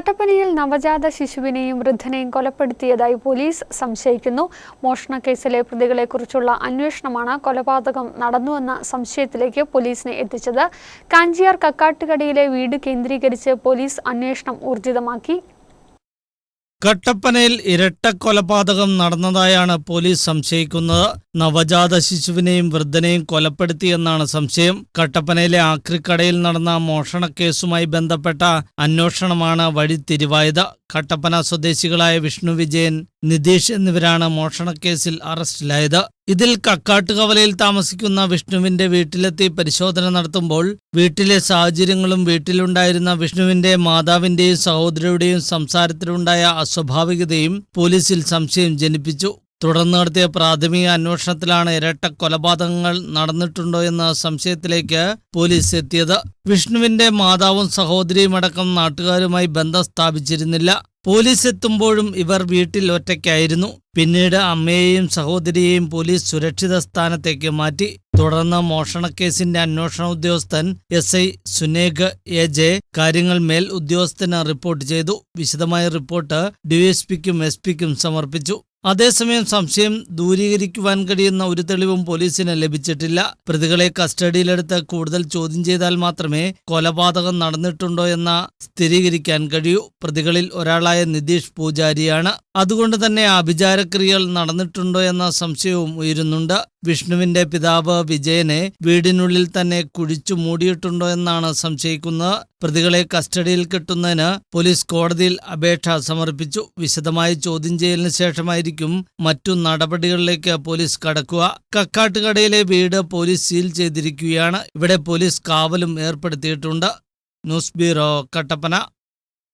കട്ടപ്പനയിൽ നവജാത ശിശുവിനെയും വൃദ്ധനെയും കൊലപ്പെടുത്തിയതായി പോലീസ് സംശയിക്കുന്നു. മോഷണക്കേസിലെ പ്രതികളെക്കുറിച്ചുള്ള അന്വേഷണമാണ് കൊലപാതകം നടന്നുവെന്ന സംശയത്തിലേക്ക് പോലീസിനെ എത്തിച്ചത്. കാഞ്ചിയാർ കക്കാട്ടുകടയിലെ വീട് കേന്ദ്രീകരിച്ച് പോലീസ് അന്വേഷണം ഊർജിതമാക്കി. കട്ടപ്പനയിൽ ഇരട്ട കൊലപാതകം നടന്നതായാണ് പോലീസ് സംശയിക്കുന്നത്. നവജാത ശിശുവിനെയും വൃദ്ധനെയും കൊലപ്പെടുത്തിയെന്നാണ് സംശയം. കട്ടപ്പനയിലെ ആക്രിക്കടയിൽ നടന്ന മോഷണക്കേസുമായി ബന്ധപ്പെട്ട അന്വേഷണമാണ് വഴിത്തിരിവായത് കട്ടപ്പന സ്വദേശികളായ വിഷ്ണു വിജയൻ നിതീഷ് എന്നിവരാണ് മോഷണക്കേസിൽ അറസ്റ്റിലായത്. ഇതിൽ കക്കാട്ടുകവലയിൽ താമസിക്കുന്ന വിഷ്ണുവിന്റെ വീട്ടിലെത്തി പരിശോധന നടത്തുമ്പോൾ വീട്ടിലെ സാഹചര്യങ്ങളും വീട്ടിലുണ്ടായിരുന്ന വിഷ്ണുവിന്റെ മാതാവിന്റെയും സഹോദരിയുടെയും സംസാരത്തിലുണ്ടായ അസ്വാഭാവികതയും പോലീസിൽ സംശയം ജനിപ്പിച്ചു. തുടർന്ന് നടത്തിയ പ്രാഥമിക അന്വേഷണത്തിലാണ് ഇരട്ട കൊലപാതകങ്ങൾ നടന്നിട്ടുണ്ടോ എന്ന സംശയത്തിലേക്ക് പോലീസ് എത്തിയത്. വിഷ്ണുവിന്റെ മാതാവും സഹോദരിയും അടക്കം നാട്ടുകാരുമായി ബന്ധം സ്ഥാപിച്ചിരുന്നില്ല. പോലീസ് എത്തുമ്പോഴും ഇവർ വീട്ടിൽ ഒറ്റയ്ക്കായിരുന്നു. പിന്നീട് അമ്മയെയും സഹോദരിയെയും പോലീസ് സുരക്ഷിത സ്ഥാനത്തേക്ക് മാറ്റി. തുടർന്ന് മോഷണക്കേസിന്റെ അന്വേഷണ ഉദ്യോഗസ്ഥൻ S I Suneg A J കാര്യങ്ങൾ മേൽ ഉദ്യോഗസ്ഥന് റിപ്പോർട്ട് ചെയ്തു. വിശദമായ റിപ്പോർട്ട് ഡിഎസ്പിക്കും എസ് പിക്കും സമർപ്പിച്ചു. അതേസമയം സംശയം ദൂരീകരിക്കുവാൻ കഴിയുന്ന ഒരു തെളിവും പോലീസിന് ലഭിച്ചിട്ടില്ല. പ്രതികളെ കസ്റ്റഡിയിലെടുത്ത് കൂടുതൽ ചോദ്യം ചെയ്താൽ മാത്രമേ കൊലപാതകം നടന്നിട്ടുണ്ടോ എന്ന സ്ഥിരീകരിക്കാൻ കഴിയൂ. പ്രതികളിൽ ഒരാളായ നിതീഷ് പൂജാരിയാണ്. അതുകൊണ്ട് തന്നെ അഭിചാരക്രിയകൾ നടന്നിട്ടുണ്ടോ എന്ന സംശയവും ഉയരുന്നുണ്ട്. വിഷ്ണുവിന്റെ പിതാവ് വിജയനെ വീടിനുള്ളിൽ തന്നെ കുഴിച്ചു മൂടിയിട്ടുണ്ടോ എന്നാണ് സംശയിക്കുന്നത്. പ്രതികളെ കസ്റ്റഡിയിൽ കിട്ടുന്നതിന് പോലീസ് കോടതിയിൽ അപേക്ഷ സമർപ്പിച്ചു. വിശദമായി ചോദ്യം ചെയ്യലിന് ശേഷമായിരിക്കും മറ്റു നടപടികളിലേക്ക് പോലീസ് കടക്കുക. കക്കാട്ടുകടയിലെ വീട് പോലീസ് സീൽ ചെയ്തിരിക്കുകയാണ്. ഇവിടെ പോലീസ് കാവലും ഏർപ്പെടുത്തിയിട്ടുണ്ട്. News bureau Kattappana.